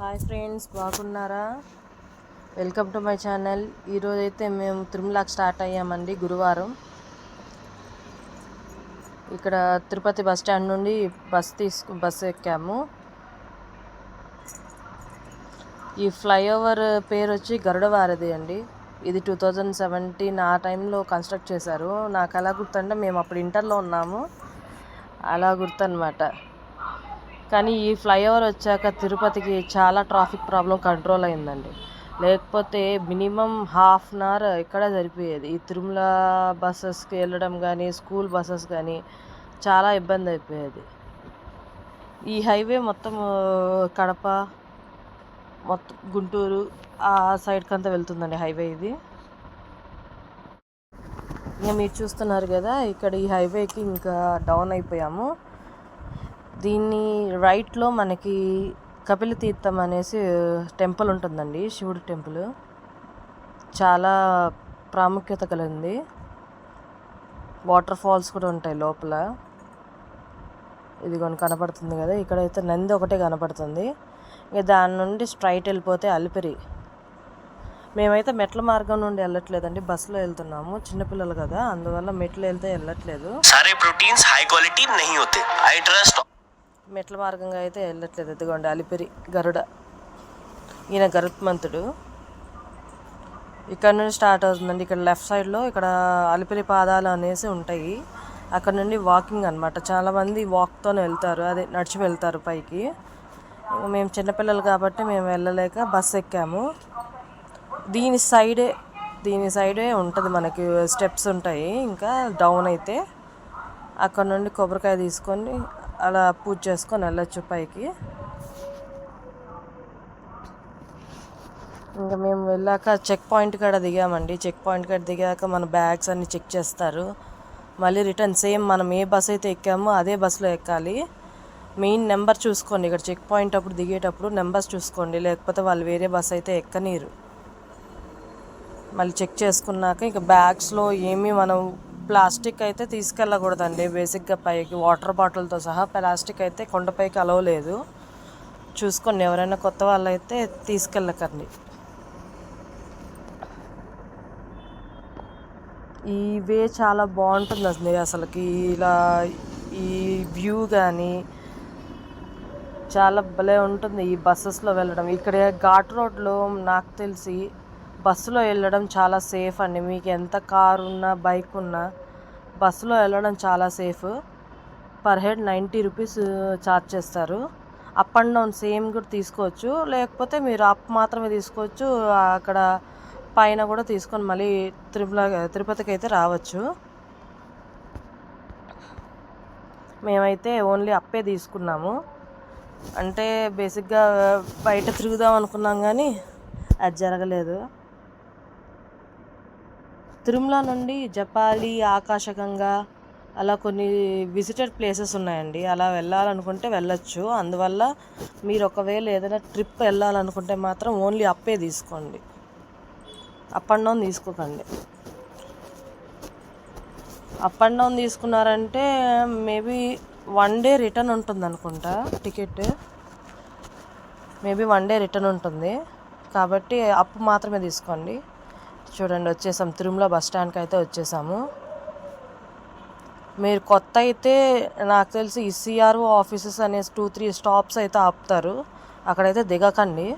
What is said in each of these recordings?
Hi friends బాగున్నారా? Welcome to my channel. ఈరోజు అయితే మేము తిరుమలకి స్టార్ట్ అయ్యామండి గురువారం. ఇక్కడ తిరుపతి బస్ స్టాండ్ నుండి బస్ తీసుకు బస్సు ఎక్కాము. ఈ ఫ్లైఓవర్ పేరు వచ్చి గరుడవారధి అండి. ఇది టూ థౌజండ్ సెవెంటీన్ ఆ టైంలో కన్స్ట్రక్ట్ చేశారు. నాకు ఎలా గుర్తంటే మేము అప్పుడు ఇంటర్లో ఉన్నాము. అలా గుర్తనమాట. కానీ ఈ ఫ్లైఓవర్ వచ్చాక తిరుపతికి చాలా ట్రాఫిక్ ప్రాబ్లం కంట్రోల్ అయిందండి. లేకపోతే మినిమం హాఫ్ అన్ అవర్ ఇక్కడ సరిపోయేది? ఈ తిరుమల బస్సెస్కి వెళ్ళడం కానీ స్కూల్ బస్సెస్ కానీ చాలా ఇబ్బంది అయిపోయేది. ఈ హైవే మొత్తం కడప మొత్తం గుంటూరు ఆ సైడ్కి అంతా వెళ్తుందండి హైవే ఇది. ఇంకా మీరు చూస్తున్నారు కదా ఇక్కడ ఈ హైవేకి ఇంకా డౌన్ అయిపోయాము. దీన్ని రైట్లో మనకి కపిల తీర్థం అనేసి టెంపుల్ ఉంటుందండి శివుడు టెంపుల్. చాలా ప్రాముఖ్యత కలిగింది. వాటర్ ఫాల్స్ కూడా ఉంటాయి లోపల. ఇది కొన్ని కనపడుతుంది కదా. ఇక్కడైతే నంది ఒకటే కనపడుతుంది. ఇక దాని నుండి స్ట్రైట్ వెళ్ళిపోతే అలిపిరి. మేమైతే మెట్ల మార్గం నుండి వెళ్ళట్లేదండి బస్సులో వెళ్తున్నాము. చిన్నపిల్లలు కదా అందువల్ల మెట్లు వెళ్తే వెళ్ళట్లేదు. సరే proteins high quality Nahi హోతే I trust మెట్ల మార్గంగా అయితే వెళ్ళట్లేదు. ఇదిగోండి అలిపిరి గరుడ. ఈయన గరుత్మంతుడు. ఇక్కడ నుండి స్టార్ట్ అవుతుందండి. ఇక్కడ లెఫ్ట్ సైడ్లో ఇక్కడ అలిపిరి పాదాలు అనేసి ఉంటాయి. అక్కడ నుండి వాకింగ్ అనమాట చాలామంది వాక్తోనే వెళ్తారు. అదే నడిచి వెళ్తారు పైకి. మేము చిన్నపిల్లలు కాబట్టి మేము వెళ్ళలేక బస్ ఎక్కాము. దీని సైడే దీని సైడే ఉంటుంది మనకి స్టెప్స్ ఉంటాయి. ఇంకా డౌన్ అయితే అక్కడ నుండి కొబ్బరికాయ తీసుకొని అలా పూజ చేసుకొని వెళ్ళొచ్చు పైకి. ఇంకా మేము వెళ్ళాక చెక్ పాయింట్ కాడ దిగామండి. చెక్ పాయింట్ కాడ దిగాక మన బ్యాగ్స్ అన్ని చెక్ చేస్తారు. మళ్ళీ రిటర్న్ సేమ్ మనం ఏ బస్ అయితే ఎక్కామో అదే బస్సులో ఎక్కాలి. మెయిన్ నెంబర్ చూసుకోండి. ఇక్కడ చెక్ పాయింట్ అప్పుడు దిగేటప్పుడు నెంబర్స్ చూసుకోండి. లేకపోతే వాళ్ళు వేరే బస్ అయితే ఎక్కనీరు. మళ్ళీ చెక్ చేసుకున్నాక ఇంకా బ్యాగ్స్లో ఏమీ మనం ప్లాస్టిక్ అయితే తీసుకెళ్ళకూడదండి. బేసిక్గా పైకి వాటర్ బాటిల్తో సహా ప్లాస్టిక్ అయితే కొండపైకి అలవలేదు చూసుకోండి ఎవరైనా కొత్త వాళ్ళు అయితే తీసుకెళ్ళకండి. ఈ వే చాలా బాగుంటుంది అసలు అసలుకి. ఇలా ఈ వ్యూ కానీ చాలా భలే ఉంటుంది ఈ బస్సెస్లో వెళ్ళడం. ఇక్కడ ఘాట్ రోడ్లో నాకు తెలిసి బస్సులో వెళ్ళడం చాలా సేఫ్ అండి. మీకు ఎంత కారు ఉన్నా బైక్ ఉన్నా బస్సులో వెళ్ళడం చాలా safe per head ninety rupees charge చేస్తారు. అప్ అండ్ డౌన్ సేమ్ కూడా తీసుకోవచ్చు. లేకపోతే మీరు అప్ మాత్రమే తీసుకోవచ్చు. అక్కడ పైన కూడా తీసుకొని మళ్ళీ తిరుమల తిరుపతికి అయితే రావచ్చు. మేమైతే ఓన్లీ అప్పే తీసుకున్నాము. అంటే బేసిక్గా బయట తిరుగుదాం అనుకున్నాం కానీ అది జరగలేదు. తిరుమల నుండి జపాలి ఆకాశగంగా అలా కొన్ని విజిటెడ్ ప్లేసెస్ ఉన్నాయండి. అలా వెళ్ళాలనుకుంటే వెళ్ళొచ్చు. అందువల్ల మీరు ఒకవేళ ఏదైనా ట్రిప్ వెళ్ళాలనుకుంటే మాత్రం ఓన్లీ అప్పే తీసుకోండి. అప్ అండ్ డౌన్ తీసుకోకండి. అప్ అండ్ డౌన్ తీసుకున్నారంటే మేబీ వన్ డే రిటర్న్ ఉంటుంది అనుకుంటా ticket maybe one day return ఉంటుంది. కాబట్టి అప్ మాత్రమే తీసుకోండి. చూడండి వచ్చేసాం. తిరుమల బస్ స్టాండ్కి అయితే వచ్చేసాము. మీరు కొత్త అయితే నాకు తెలిసి ఈసీఆర్ఓ ఆఫీసెస్ అనే టూ త్రీ స్టాప్స్ అయితే ఆపుతారు. అక్కడైతే దిగకండి.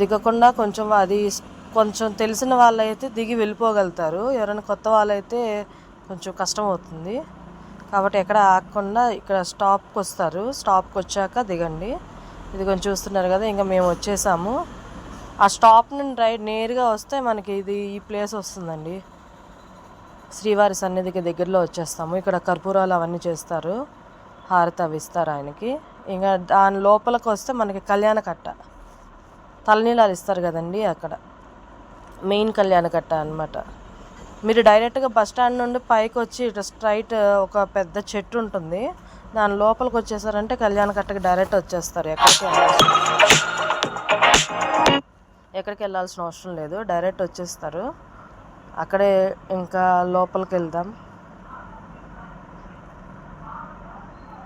దిగకుండా కొంచెం అది కొంచెం తెలిసిన వాళ్ళైతే దిగి వెళ్ళిపోగలుగుతారు. ఎవరైనా కొత్త వాళ్ళైతే కొంచెం కష్టం అవుతుంది. కాబట్టి ఎక్కడ ఆగకుండా ఇక్కడ స్టాప్కి వస్తారు స్టాప్కి వచ్చాక దిగండి. ఇది కొంచెం చూస్తున్నారు కదా ఇంకా మేము వచ్చేసాము. ఆ స్టాప్ నుండి రైట్ నేరుగా వస్తే మనకి ఇది ఈ ప్లేస్ వస్తుందండి. శ్రీవారి సన్నిధికి దగ్గరలో వచ్చేస్తాము. ఇక్కడ కర్పూరాలు అవన్నీ చేస్తారు. హారతి అవి ఇస్తారు ఆయనకి. ఇంకా దాని లోపలికి వస్తే మనకి కళ్యాణ కట్ట. తలనీలాలు ఇస్తారు కదండి అక్కడ. మెయిన్ కళ్యాణ కట్ట అనమాట మీరు డైరెక్ట్గా బస్ స్టాండ్ నుండి పైకి వచ్చి ఇటు స్ట్రైట్ ఒక పెద్ద చెట్టు ఉంటుంది. దాని లోపలికి వచ్చేసారంటే కళ్యాణ కట్టకి డైరెక్ట్ వచ్చేస్తారు ఎక్కడికి ఎక్కడికి వెళ్ళాల్సిన అవసరం లేదు. డైరెక్ట్ వచ్చేస్తారు. అక్కడే ఇంకా లోపలికి వెళ్దాం.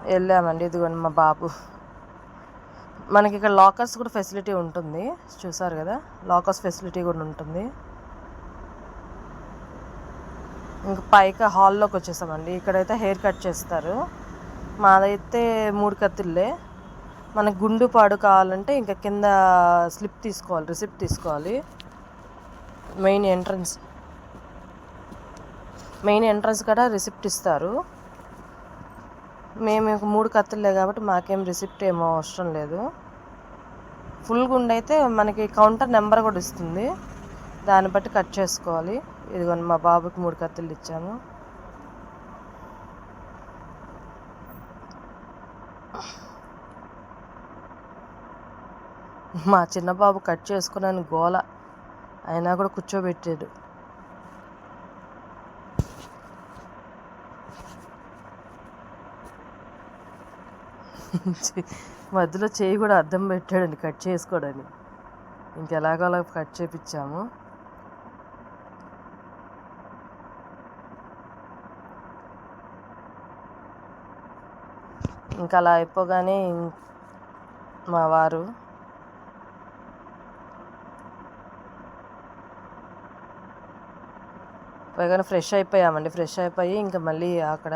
వెళ్ళామండి. ఇదిగోండి మా బాబు. మనకి ఇక్కడ లాకర్స్ కూడా ఫెసిలిటీ ఉంటుంది. చూసారు కదా? లాకర్స్ ఫెసిలిటీ కూడా ఉంటుంది. ఇంకా పైకి హాల్లోకి వచ్చేసామండి. ఇక్కడైతే హెయిర్ కట్ చేస్తారు. మాదైతే మూడు కత్తిళ్ళే. మనకు గుండు పాడు కావాలంటే ఇంకా కింద స్లిప్ తీసుకోవాలి రిసిప్ట్ తీసుకోవాలి. మెయిన్ ఎంట్రన్స్ మెయిన్ ఎంట్రన్స్ కూడా రిసిప్ట్ ఇస్తారు. మేము మూడు కత్తులే కాబట్టి మాకేం రిసిప్ట్ ఏమో అవసరం లేదు. ఫుల్ గుండె అయితే మనకి కౌంటర్ నెంబర్ కూడా ఇస్తుంది. దాన్ని బట్టి కట్ చేసుకోవాలి. ఇదిగోండి మా బాబుకి మూడు కత్తులు ఇచ్చాము మా చిన్న బాబు కట్ చేసుకున్నాను గోల. అయినా కూడా కూర్చోబెట్టాడు. చే- మధ్యలో చేయి కూడా అద్దం పెట్టాడండి కట్ చేసుకోడని ఇంకెలాగోలా కట్ చేపించాము ఇంకా అలా అయిపోగానే ఇం- మా వారు పైగా ఫ్రెష్ అయిపోయామండి. ఫ్రెష్ అయిపోయి ఇంకా మళ్ళీ అక్కడ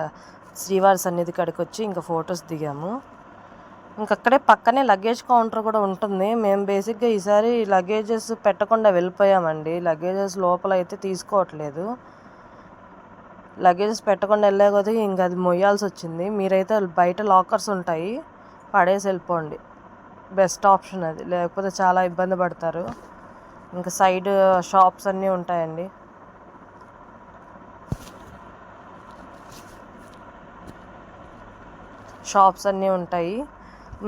శ్రీవారి సన్నిధి కాడికి వచ్చి ఇంకా ఫొటోస్ దిగాము. ఇంకా అక్కడే పక్కనే లగేజ్ కౌంటర్ కూడా ఉంటుంది. మేము బేసిక్గా ఈసారి లగేజెస్ పెట్టకుండా వెళ్ళిపోయామండి. లగేజెస్ లోపల అయితే తీసుకోవట్లేదు. లగేజెస్ పెట్టకుండా వెళ్ళకపోతే ఇంకా అది మొయ్యాల్సి వచ్చింది. మీరైతే బయట లాకర్స్ ఉంటాయి. పడేసి వెళ్ళిపోండి. బెస్ట్ ఆప్షన్ అది. లేకపోతే చాలా ఇబ్బంది పడతారు. ఇంకా సైడ్ షాప్స్ అన్నీ ఉంటాయండి. షాప్స్ అన్నీ ఉంటాయి.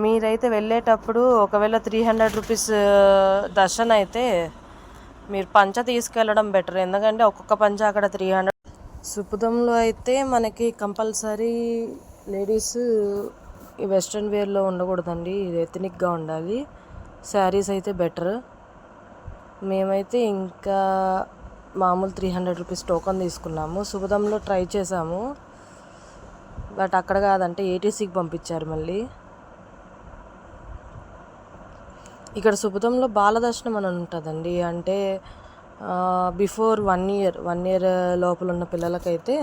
మీరైతే వెళ్ళేటప్పుడు ఒకవేళ త్రీ హండ్రెడ్ రూపీస్ దర్శన్ అయితే మీరు పంచ తీసుకెళ్ళడం బెటర్ ఎందుకంటే ఒక్కొక్క పంచ అక్కడ త్రీ హండ్రెడ్ సుపుదంలో అయితే మనకి కంపల్సరీ లేడీస్ ఈ వెస్ట్రన్ వేర్లో ఉండకూడదండి. ఇది ఎథనిక్గా ఉండాలి. శారీస్ అయితే బెటర్ మేమైతే ఇంకా మామూలు త్రీ హండ్రెడ్ రూపీస్ టోకన్ తీసుకున్నాము. శుభదంలో ట్రై చేసాము. బట్ అక్కడ కాదంటే ఏటీసీకి పంపించారు మళ్ళీ. ఇక్కడ సుభుతంలో బాలదర్శనం అని ఉంటుందండి. అంటే before one year one year లోపల ఉన్న పిల్లలకైతే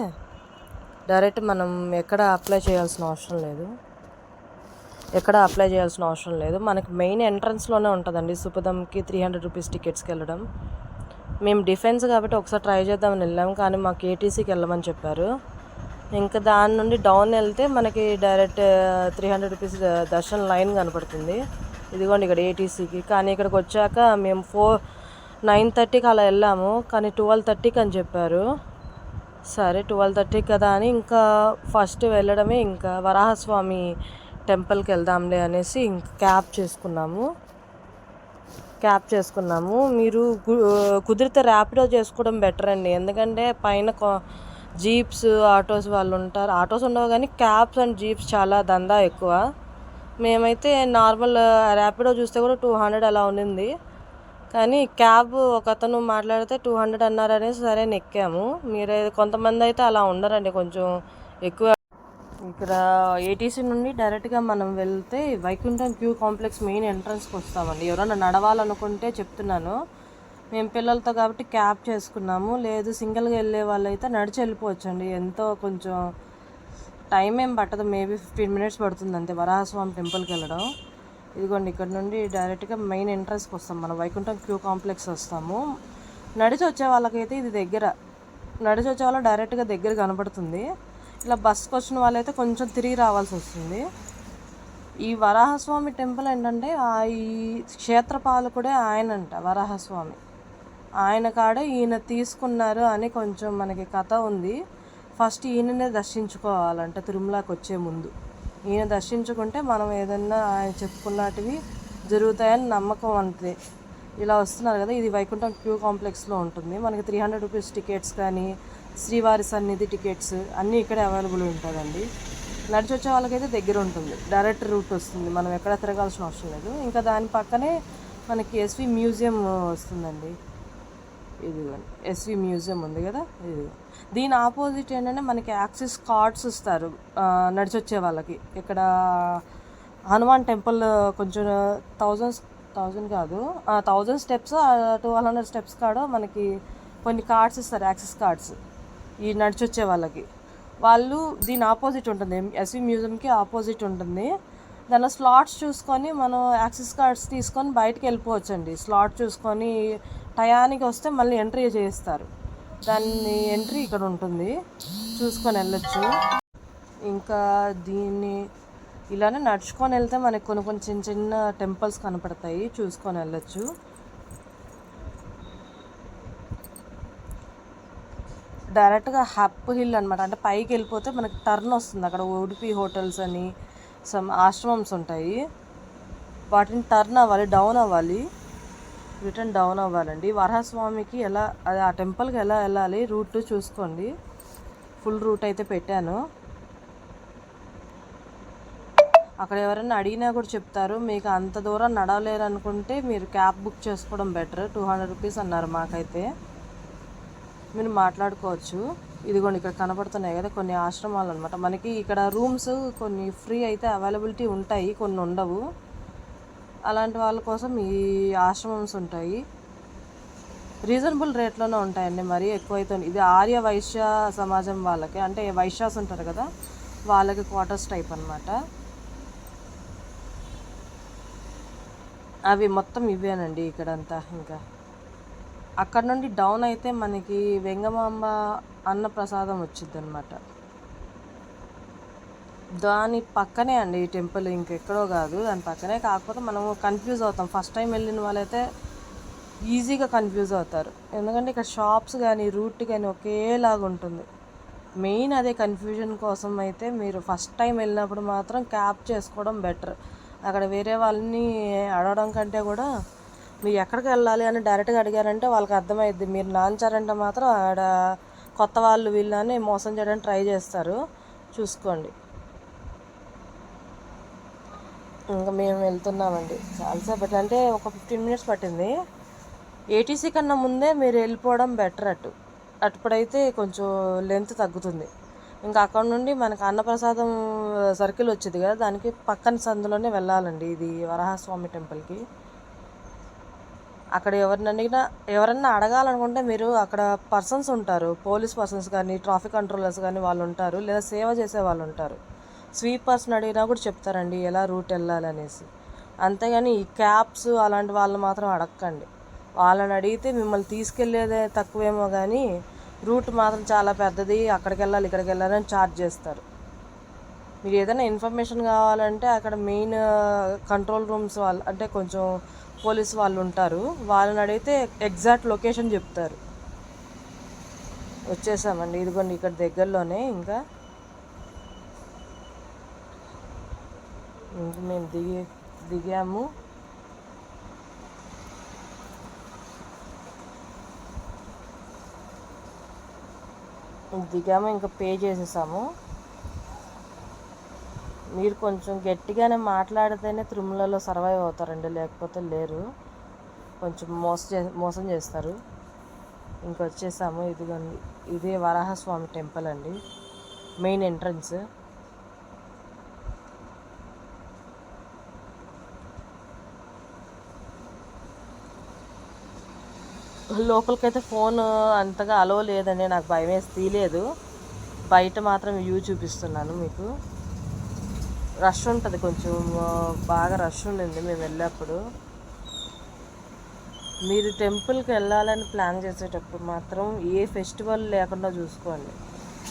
డైరెక్ట్ మనం ఎక్కడ అప్లై చేయాల్సిన అవసరం లేదు. ఎక్కడ అప్లై చేయాల్సిన అవసరం లేదు. మనకి మెయిన్ ఎంట్రన్స్లోనే ఉంటుందండి. సుపదంకి త్రీ హండ్రెడ్ రూపీస్ టికెట్స్కి వెళ్ళడం. మేము డిఫెన్స్ కాబట్టి ఒకసారి ట్రై చేద్దామని వెళ్ళాం. కానీ మాకు ఏటీసీకి వెళ్ళమని చెప్పారు. ఇంకా దాని నుండి డౌన్ వెళ్తే మనకి direct three hundred rupees darshan line కనపడుతుంది. ఇదిగోండి ఇక్కడ ఏటీసీకి కానీ ఇక్కడికి వచ్చాక మేము ఫోర్ నైన్ థర్టీకి అలా వెళ్ళాము. కానీ ట్వెల్వ్ థర్టీకి అని చెప్పారు. సరే ట్వెల్వ్ థర్టీకి కదా అని ఇంకా ఫస్ట్ వెళ్ళడమే ఇంకా వరాహస్వామి టెంపుల్కి వెళ్దాంలే అనేసి ఇంకా క్యాబ్ చేసుకున్నాము. క్యాబ్ చేసుకున్నాము. మీరు కుదిరితే ర్యాపిడో చేసుకోవడం బెటర్ అండి. ఎందుకంటే పైన జీప్స్ ఆటోస్ వాళ్ళు ఉంటారు. ఆటోస్ ఉండవు కానీ క్యాబ్స్ అండ్ జీప్స్ చాలా దందా ఎక్కువ. మేమైతే నార్మల్ ర్యాపిడో చూస్తే కూడా టూ హండ్రెడ్ అలా ఉండింది. కానీ క్యాబ్ ఒక అతను మాట్లాడితే టూ హండ్రెడ్ అన్నారనేసి సరే ఎక్కాము మీరే కొంతమంది అయితే అలా ఉండరండి కొంచెం ఎక్కువ. ఇక్కడ ఏటీసీ నుండి డైరెక్ట్గా మనం వెళ్తే వైకుంఠం క్యూ కాంప్లెక్స్ మెయిన్ ఎంట్రన్స్కి వస్తామండి. ఎవరైనా నడవాలనుకుంటే చెప్తున్నాను. మేము పిల్లలతో కాబట్టి క్యాబ్ చేసుకున్నాము. లేదు సింగిల్గా వెళ్ళే వాళ్ళైతే నడిచి వెళ్ళిపోవచ్చండి. ఎంతో కొంచెం టైం ఏం పట్టదు. మేబీ ఫిఫ్టీన్ మినిట్స్ పడుతుంది అంతే. వరాహస్వామి టెంపుల్కి వెళ్ళడం. ఇదిగోండి ఇక్కడ నుండి డైరెక్ట్గా మెయిన్ ఎంట్రన్స్కి వస్తాం మనం. వైకుంఠం క్యూ కాంప్లెక్స్ వస్తాము. నడిచి వచ్చే వాళ్ళకైతే ఇది దగ్గర. నడిచి వచ్చే వాళ్ళు డైరెక్ట్గా దగ్గర కనపడుతుంది. ఇలా బస్కి వచ్చిన వాళ్ళైతే కొంచెం తిరిగి రావాల్సి వస్తుంది. ఈ వరాహస్వామి టెంపుల్ ఏంటంటే ఆ ఈ క్షేత్రపాలకుడే ఆయనంట వరాహస్వామి. ఆయన కాడ ఈయన తీసుకున్నారు అని కొంచెం మనకి కథ ఉంది. ఫస్ట్ ఈయననే దర్శించుకోవాలంట తిరుమలకి వచ్చే ముందు. ఈయన దర్శించుకుంటే మనం ఏదన్నా ఆయన చెప్పుకున్నటివి జరుగుతాయని నమ్మకం అంతే. ఇలా వస్తున్నారు కదా ఇది వైకుంఠం క్యూ కాంప్లెక్స్లో ఉంటుంది. మనకి త్రీ హండ్రెడ్ రూపీస్ టికెట్స్ కానీ శ్రీవారి సన్నిధి టికెట్స్ అన్నీ ఇక్కడే అవైలబుల్ ఉంటుందండి. నడిచి వచ్చే వాళ్ళకైతే దగ్గర ఉంటుంది. డైరెక్ట్ రూట్ వస్తుంది. మనం ఎక్కడ తిరగాల్సిన అవసరం లేదు. ఇంకా దాని పక్కనే మనకి ఎస్వి మ్యూజియం వస్తుందండి. ఇదిగోండి ఎస్వి మ్యూజియం ఉంది కదా ఇది దీని ఆపోజిట్ ఏంటంటే మనకి యాక్సిస్ కార్డ్స్ ఇస్తారు నడిచొచ్చే వాళ్ళకి. ఇక్కడ హనుమాన్ టెంపుల్ కొంచెం థౌజండ్ థౌజండ్ కాదు thousand steps two hundred steps కాడ మనకి కొన్ని కార్డ్స్ ఇస్తారు యాక్సెస్ కార్డ్స్. ఈ నడిచొచ్చే వాళ్ళకి. వాళ్ళు దీని ఆపోజిట్ ఉంటుంది ఎస్వి మ్యూజియంకి ఆపోజిట్ ఉంటుంది. దానిలో స్లాట్స్ చూసుకొని మనం యాక్సెస్ కార్డ్స్ తీసుకొని బయటికి వెళ్ళిపోవచ్చండి. స్లాట్ చూసుకొని టయానికి వస్తే మళ్ళీ ఎంట్రీ చేయిస్తారు. దాన్ని ఎంట్రీ ఇక్కడ ఉంటుంది. చూసుకొని వెళ్ళొచ్చు. ఇంకా దీన్ని ఇలానే నడుచుకొని వెళ్తే మనకి కొన్ని కొన్ని చిన్న చిన్న టెంపుల్స్ కనపడతాయి. చూసుకొని వెళ్ళొచ్చు. డైరెక్ట్గా హప్ హిల్ అనమాట అంటే పైకి వెళ్ళిపోతే మనకి టర్న్ వస్తుంది. అక్కడ ఉడిపి హోటల్స్ అని సమ్ ఆశ్రమమ్స్ ఉంటాయి. వాటిని టర్న్ అవ్వాలి డౌన్ అవ్వాలి. రిటర్న్ డౌన్ అవ్వాలండి. వరహస్వామికి ఎలా అది ఆ టెంపుల్కి ఎలా వెళ్ళాలి రూట్ చూసుకోండి. ఫుల్ రూట్ అయితే పెట్టాను. అక్కడ ఎవరైనా అడిగినా కూడా చెప్తారు. మీకు అంత దూరం నడవలేరు అనుకుంటే మీరు క్యాబ్ బుక్ చేసుకోవడం బెటర్. టూ హండ్రెడ్ రూపీస్ అన్నారు మాకైతే. మీరు మాట్లాడుకోవచ్చు. ఇదిగోండి ఇక్కడ కనబడుతున్నాయి కదా కొన్ని ఆశ్రమాలు అనమాట మనకి ఇక్కడ రూమ్స్ కొన్ని ఫ్రీ అయితే అవైలబిలిటీ ఉంటాయి కొన్ని ఉండవు. అలాంటి వాళ్ళ కోసం ఈ ఆశ్రమమ్స్ ఉంటాయి. రీజనబుల్ రేట్లోనే ఉంటాయండి మరి ఎక్కువైతే. ఇది ఆర్య వైశ్య సమాజం వాళ్ళకి అంటే వైశ్యాస్ ఉంటారు కదా వాళ్ళకి క్వార్టర్స్ టైప్ అనమాట అవి మొత్తం ఇవేనండి ఇక్కడంతా ఇంకా. అక్కడ నుండి డౌన్ అయితే మనకి వెంగమాంబ అన్నప్రసాదం వచ్చిద్ది వచ్చింది అనమాట దాని పక్కనే అండి ఈ టెంపుల్ ఇంకెక్కడో కాదు. దాని పక్కనే కాకపోతే మనము కన్ఫ్యూజ్ అవుతాం. ఫస్ట్ టైం వెళ్ళిన వాళ్ళైతే ఈజీగా కన్ఫ్యూజ్ అవుతారు. ఎందుకంటే ఇక్కడ షాప్స్ కానీ రూట్ కానీ ఒకేలాగా ఉంటుంది. మెయిన్ అదే కన్ఫ్యూజన్ కోసం అయితే మీరు ఫస్ట్ టైం వెళ్ళినప్పుడు మాత్రం క్యాబ్ చేసుకోవడం బెటర్ అక్కడ వేరే వాళ్ళని అడగడం కంటే కూడా మీరు ఎక్కడికి వెళ్ళాలి అని డైరెక్ట్గా అడిగారంటే వాళ్ళకి అర్థమైద్ది. మీరు నాంచారంటే మాత్రం ఆడ కొత్త వాళ్ళు వీళ్ళని మోసం చేయడానికి ట్రై చేస్తారు. చూసుకోండి. ఇంకా మేము వెళ్తున్నామండి. చాలాసేపటి అంటే ఒక ఫిఫ్టీన్ మినిట్స్ పట్టింది. ఏటీసీ కన్నా ముందే మీరు వెళ్ళిపోవడం బెటర్ అటు. అటుపడైతే కొంచెం లెంత్ తగ్గుతుంది. ఇంకా అక్కడ నుండి మనకు అన్నప్రసాదం సర్కిల్ వచ్చింది కదా దానికి పక్కన సందులోనే వెళ్ళాలండి ఇది వరాహస్వామి టెంపుల్కి. అక్కడ ఎవరిని అడిగినా ఎవరన్నా అడగాలనుకుంటే మీరు అక్కడ పర్సన్స్ ఉంటారు. పోలీస్ పర్సన్స్ కానీ ట్రాఫిక్ కంట్రోలర్స్ కానీ వాళ్ళు ఉంటారు. లేదా సేవ చేసే వాళ్ళు ఉంటారు. స్వీపర్స్ని అడిగినా కూడా చెప్తారండి ఎలా రూట్ వెళ్ళాలనేసి. అంతేగాని ఈ క్యాబ్స్ అలాంటి వాళ్ళు మాత్రం అడగకండి వాళ్ళని అడిగితే మిమ్మల్ని తీసుకెళ్ళేదే తక్కువేమో కానీ రూట్ మాత్రం చాలా పెద్దది అక్కడికి వెళ్ళాలి ఇక్కడికి వెళ్ళాలి అని ఛార్జ్ చేస్తారు. మీరు ఏదైనా ఇన్ఫర్మేషన్ కావాలంటే అక్కడ మెయిన్ కంట్రోల్ రూమ్స్ వాళ్ళు అంటే కొంచెం పోలీస్ వాళ్ళు ఉంటారు. వాళ్ళని అడిగితే ఎగ్జాక్ట్ లొకేషన్ చెప్తారు. వచ్చేసామండి ఇదిగోండి ఇక్కడ దగ్గరలోనే ఇంకా ఇంక మేము దిగి దిగాము. దిగాము ఇంకా పే చేసేసాము. మీరు కొంచెం గట్టిగానే మాట్లాడితేనే తిరుమలలో సర్వైవ్ అవుతారండి లేకపోతే లేరు. కొంచెం మోస చే మోసం చేస్తారు. ఇంకొచ్చేసాము ఇదిగోండి ఇదే వరాహస్వామి టెంపుల్ అండి మెయిన్ ఎంట్రన్స్. లోపలికైతే ఫోన్ అంతగా అలో లేదండి నాకు భయం వేసి తీయలేదు. బయట మాత్రం వ్యూ చూపిస్తున్నాను మీకు. రష్ ఉంటుంది కొంచెం బాగా రష్ ఉండింది మేము వెళ్ళేప్పుడు మీరు టెంపుల్కి వెళ్ళాలని ప్లాన్ చేసేటప్పుడు మాత్రం ఏ ఫెస్టివల్ లేకుండా చూసుకోండి.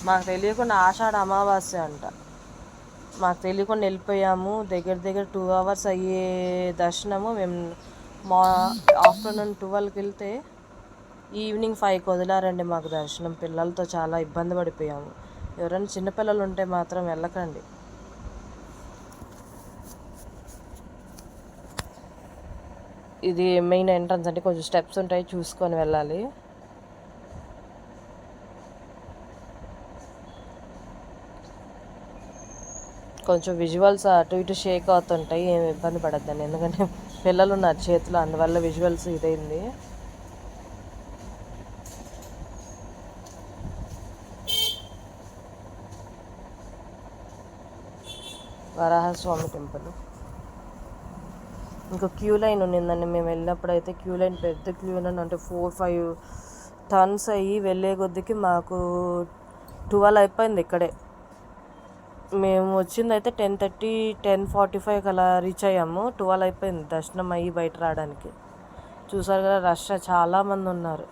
మాకు తెలియకుండా ఆషాఢ అమావాస్య అంట. మాకు తెలియకుండా వెళ్ళిపోయాము. దగ్గర దగ్గర టూ అవర్స్ అయ్యే దర్శనము మేము మా ఆఫ్టర్నూన్ ట్వెల్వ్కి వెళ్తే ఈవినింగ్ ఫైవ్కి వదిలారండి మాకు దర్శనం. పిల్లలతో చాలా ఇబ్బంది పడిపోయాము. ఎవరైనా చిన్నపిల్లలు ఉంటే మాత్రం వెళ్ళకండి. ఇది మెయిన్ ఎంట్రన్స్ అంటే కొంచెం స్టెప్స్ ఉంటాయి చూసుకొని వెళ్ళాలి. కొంచెం విజువల్స్ అటు ఇటు షేక్ అవుతుంటాయి ఏమి ఇబ్బంది పడద్దండి. ఎందుకంటే పిల్లలు ఉన్నారు చేతిలో అందువల్ల విజువల్స్ ఇదైంది. వరాహస్వామి టెంపుల్. ఇంకా క్యూ లైన్ ఉన్నిందండి. మేము వెళ్ళినప్పుడు అయితే క్యూ లైన్ పెద్ద క్యూ లైన్ అంటే ఫోర్ ఫైవ్ టర్న్స్ అయ్యి వెళ్ళే కొద్దికి మాకు ట్వెల్వ్ అయిపోయింది ఇక్కడే. మేము వచ్చిందైతే ten thirty ten forty five అలా రీచ్ అయ్యాము. ట్వెల్వ్ అయిపోయింది దర్శనం అయ్యి బయట రావడానికి. చూసారు కదా రష్ చాలామంది ఉన్నారు.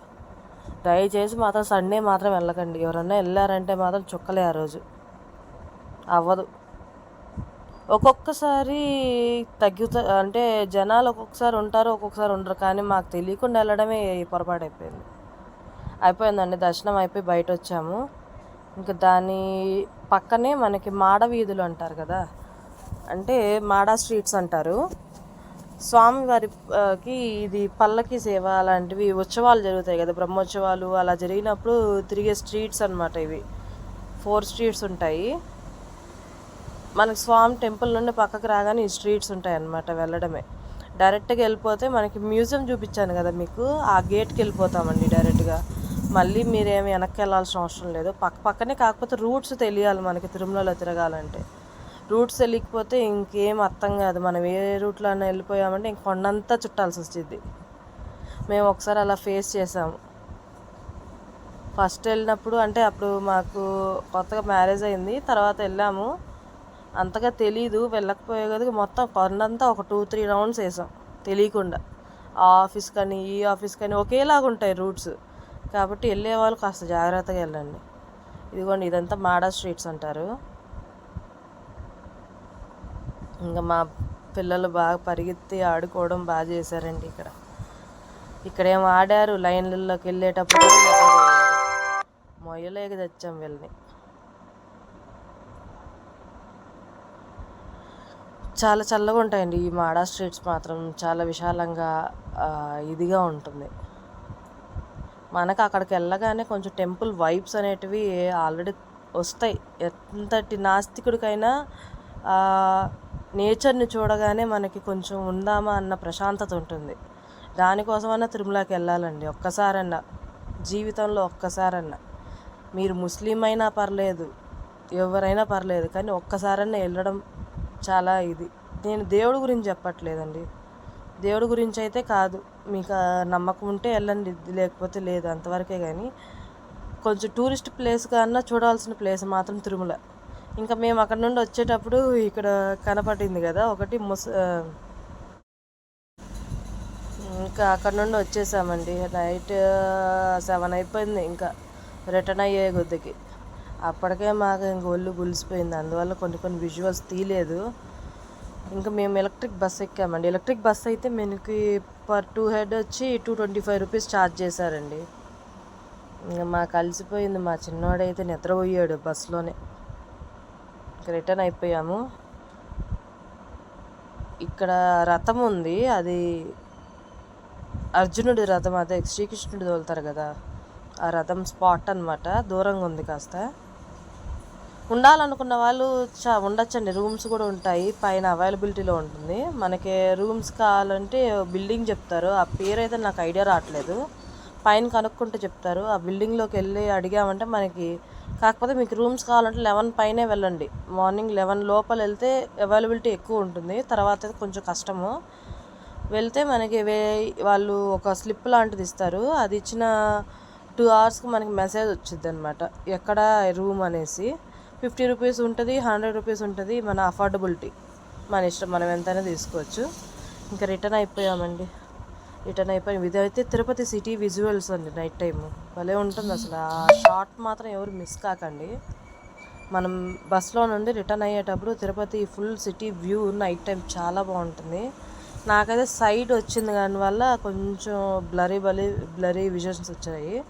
దయచేసి మాత్రం సండే మాత్రం వెళ్ళకండి. ఎవరన్నా వెళ్ళారంటే మాత్రం చుక్కలే ఆ రోజు. అవ్వదు. ఒక్కొక్కసారి తగ్గుతా అంటే జనాలు ఒక్కొక్కసారి ఉంటారు ఒక్కొక్కసారి ఉండరు. కానీ మాకు తెలియకుండా వెళ్ళడమే పొరపాటు అయిపోయింది. అయిపోయిందండి. దర్శనం అయిపోయి బయట వచ్చాము ఇంకా దాని పక్కనే మనకి మాడ వీధులు అంటారు కదా? అంటే మాడా స్ట్రీట్స్ అంటారు. స్వామివారికి ఇది పల్లకి సేవ అలాంటివి ఉత్సవాలు జరుగుతాయి కదా? బ్రహ్మోత్సవాలు అలా జరిగినప్పుడు తిరిగే స్ట్రీట్స్ అన్నమాట ఇవి. ఫోర్ స్ట్రీట్స్ ఉంటాయి. మనకి స్వామి టెంపుల్ నుండి పక్కకు రాగానే ఈ స్ట్రీట్స్ ఉంటాయి అన్నమాట వెళ్ళడమే. డైరెక్ట్గా వెళ్ళిపోతే మనకి మ్యూజియం చూపించాను కదా మీకు ఆ గేట్కి వెళ్ళిపోతామండి డైరెక్ట్గా. మళ్ళీ మీరేమి వెనక్కి వెళ్ళాల్సిన అవసరం లేదు. పక్క పక్కనే కాకపోతే రూట్స్ తెలియాలి మనకి తిరుమలలో తిరగాలంటే. రూట్స్ తెలియకపోతే ఇంకేం అర్థం కాదు. మనం ఏ రూట్లో అయినా వెళ్ళిపోయామంటే ఇంక కొండంతా చుట్టాల్సి వచ్చింది మేము ఒకసారి అలా ఫేస్ చేసాము. ఫస్ట్ వెళ్ళినప్పుడు అంటే అప్పుడు మాకు కొత్తగా మ్యారేజ్ అయింది. తర్వాత వెళ్ళాము. అంతగా తెలీదు వెళ్ళకపోయే మొత్తం కొండంతా ఒక టూ త్రీ రౌండ్స్ వేసాం. తెలియకుండా. ఆ ఆఫీస్ కానీ ఈ ఆఫీస్ కానీ ఒకేలాగా ఉంటాయి రూట్స్. కాబట్టి వెళ్ళే వాళ్ళు కాస్త జాగ్రత్తగా వెళ్ళండి. ఇదిగోండి ఇదంతా మాడా స్ట్రీట్స్ అంటారు. ఇంకా మా పిల్లలు బాగా పరిగెత్తి ఆడుకోవడం బాగా చేశారండి ఇక్కడ. ఇక్కడేం ఆడారు? లైన్లలోకి వెళ్ళేటప్పుడు మొయ్యలేక తెచ్చాం వీళ్ళని. చాలా చల్లగా ఉంటాయండి. ఈ మాడా స్ట్రీట్స్ మాత్రం చాలా విశాలంగా ఇదిగా ఉంటుంది. మనకు అక్కడికి వెళ్ళగానే కొంచెం టెంపుల్ వైబ్స్ అనేటివి ఆల్రెడీ వస్తాయి. ఎంతటి నాస్తికుడికైనా నేచర్ని చూడగానే మనకి కొంచెం ఉందామా అన్న ప్రశాంతత ఉంటుంది. దానికోసమన్నా తిరుమలకి వెళ్ళాలండి. ఒక్కసారన్నా జీవితంలో ఒక్కసారన్నా. మీరు ముస్లిం అయినా పర్లేదు ఎవరైనా పర్లేదు కానీ ఒక్కసారన్నా వెళ్ళడం చాలా ఇది. నేను దేవుడి గురించి చెప్పట్లేదండి. దేవుడి గురించి అయితే కాదు. మీకు నమ్మకం ఉంటే వెళ్ళండి. లేకపోతే లేదు. అంతవరకే కానీ కొంచెం టూరిస్ట్ ప్లేస్ కన్నా చూడాల్సిన ప్లేస్ మాత్రం తిరుమల. ఇంకా మేము అక్కడ నుండి వచ్చేటప్పుడు ఇక్కడ కనపడింది కదా ఒకటి ముస ఇంకా అక్కడ నుండి వచ్చేసామండి. నైట్ సెవెన్ అయిపోయింది. ఇంకా రిటర్న్ అయ్యే కొద్దికి. అప్పటికే మాకు ఇంక ఒళ్ళు గులిసిపోయింది. అందువల్ల కొన్ని కొన్ని విజువల్స్ తీయలేదు. ఇంకా మేము ఎలక్ట్రిక్ బస్ ఎక్కామండి. ఎలక్ట్రిక్ బస్ అయితే మనకి పర్ టూ హెడ్ వచ్చి two twenty five rupees charge చేశారండి. ఇంకా మా కలిసిపోయింది. మా చిన్నవాడైతే నిద్రపోయాడు బస్సులోనే ఇంకా రిటర్న్ అయిపోయాము. ఇక్కడ రథం ఉంది. అది అర్జునుడి రథం. అదే శ్రీకృష్ణుడు తోలుతారు కదా. ఆ రథం స్పాట్ అన్నమాట. దూరంగా ఉంది కాస్త. ఉండాలనుకున్న వాళ్ళు చా ఉండొచ్చండి. రూమ్స్ కూడా ఉంటాయి. పైన అవైలబిలిటీలో ఉంటుంది. మనకి రూమ్స్ కావాలంటే బిల్డింగ్ చెప్తారు. ఆ పేరు అయితే నాకు ఐడియా రావట్లేదు. పైన కనుక్కుంటే చెప్తారు. ఆ బిల్డింగ్లోకి వెళ్ళి అడిగామంటే మనకి కాకపోతే మీకు రూమ్స్ కావాలంటే లెవెన్ పైనే వెళ్ళండి. మార్నింగ్ లెవెన్ లోపల వెళ్తే అవైలబిలిటీ ఎక్కువ ఉంటుంది. తర్వాత అయితే కొంచెం కష్టము. వెళ్తే మనకి వే వాళ్ళు ఒక స్లిప్ లాంటిది ఇస్తారు. అది ఇచ్చిన టూ అవర్స్కి మనకి మెసేజ్ వచ్చింది అనమాట ఎక్కడ రూమ్ అనేసి. ఫిఫ్టీ రూపీస్ ఉంటుంది హండ్రెడ్ రూపీస్ ఉంటుంది మన అఫోర్డబిలిటీ. మన ఇష్టం మనం ఎంతైనా తీసుకోవచ్చు. ఇంకా రిటర్న్ అయిపోయామండి. రిటర్న్ అయిపోయాం ఇదైతే తిరుపతి సిటీ విజువల్స్ అండి నైట్ టైము. భలే ఉంటుంది అసలు. ఆ షార్ట్ మాత్రం ఎవరు మిస్ కాకండి. మనం బస్లో నుండి రిటర్న్ అయ్యేటప్పుడు Tirupati full city view night time చాలా బాగుంటుంది. నాకైతే సైడ్ వచ్చింది దానివల్ల కొంచెం బ్లరీ బలి బ్లరీ విజన్స్ వచ్చాయి.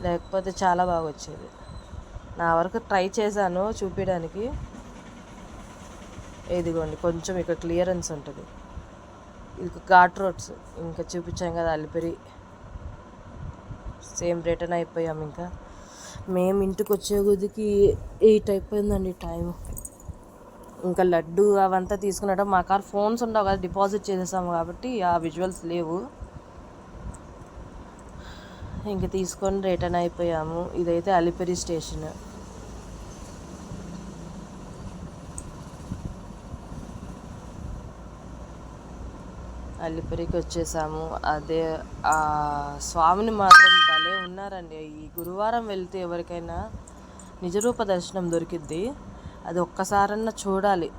లేకపోతే చాలా బాగా వచ్చేది. నా వరకు ట్రై చేశాను చూపించడానికి ఇదిగోండి కొంచెం ఇక్కడ క్లియరెన్స్ ఉంటుంది. ఇది ఘాట్ రోడ్స్ ఇంకా చూపించాం కదా అలిపిరి. సేమ్ రిటర్న్ అయిపోయాం ఇంకా. మేము ఇంటికి వచ్చే కొద్దికి ఎయిట్ అయిపోయిందండి టైం ఇంకా లడ్డు అవంతా తీసుకున్నట్టు మా కార్ ఫోన్స్ ఉండవు కదా డిపాజిట్ చేసేసాము కాబట్టి ఆ విజువల్స్ లేవు. ఇంక తీసుకొని రిటర్న్ అయిపోయాము. ఇదైతే అలిపిరి స్టేషన్. అల్లిపురికి వచ్చేసాము. అదే ఆ స్వామిని మాత్రం భలే ఉన్నారండి. ఈ గురువారం వెళ్తే ఎవరికైనా నిజరూప దర్శనం దొరికిద్ది. అది ఒక్కసారన్నా చూడాలి.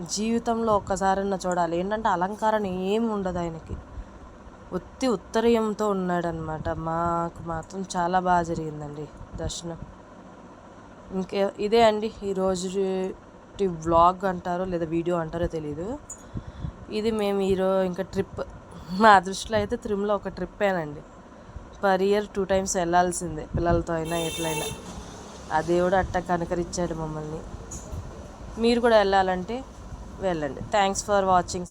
జీవితంలో ఒక్కసారన్నా చూడాలి. ఏంటంటే అలంకారం ఏమి ఉండదు ఆయనకి. ఉత్తి ఉత్తరీయంతో ఉన్నాడనమాట. మాకు మాత్రం చాలా బాగా జరిగిందండి దర్శనం. ఇంకే ఇదే అండి ఈరోజు వ్లాగ్ అంటారో లేదా వీడియో అంటారో తెలీదు. ఇది మేము ఈరోజు ఇంకా ట్రిప్ మా దృష్టిలో అయితే తిరుమల ఒక ట్రిప్పేనండి. పర్ ఇయర్ టూ టైమ్స్ వెళ్ళాల్సిందే పిల్లలతో అయినా ఎట్లయినా. ఆ దేవుడు అట్ట కనకరిచ్చాడు మమ్మల్ని. మీరు కూడా వెళ్ళాలంటే వెళ్ళండి. Thanks for watching.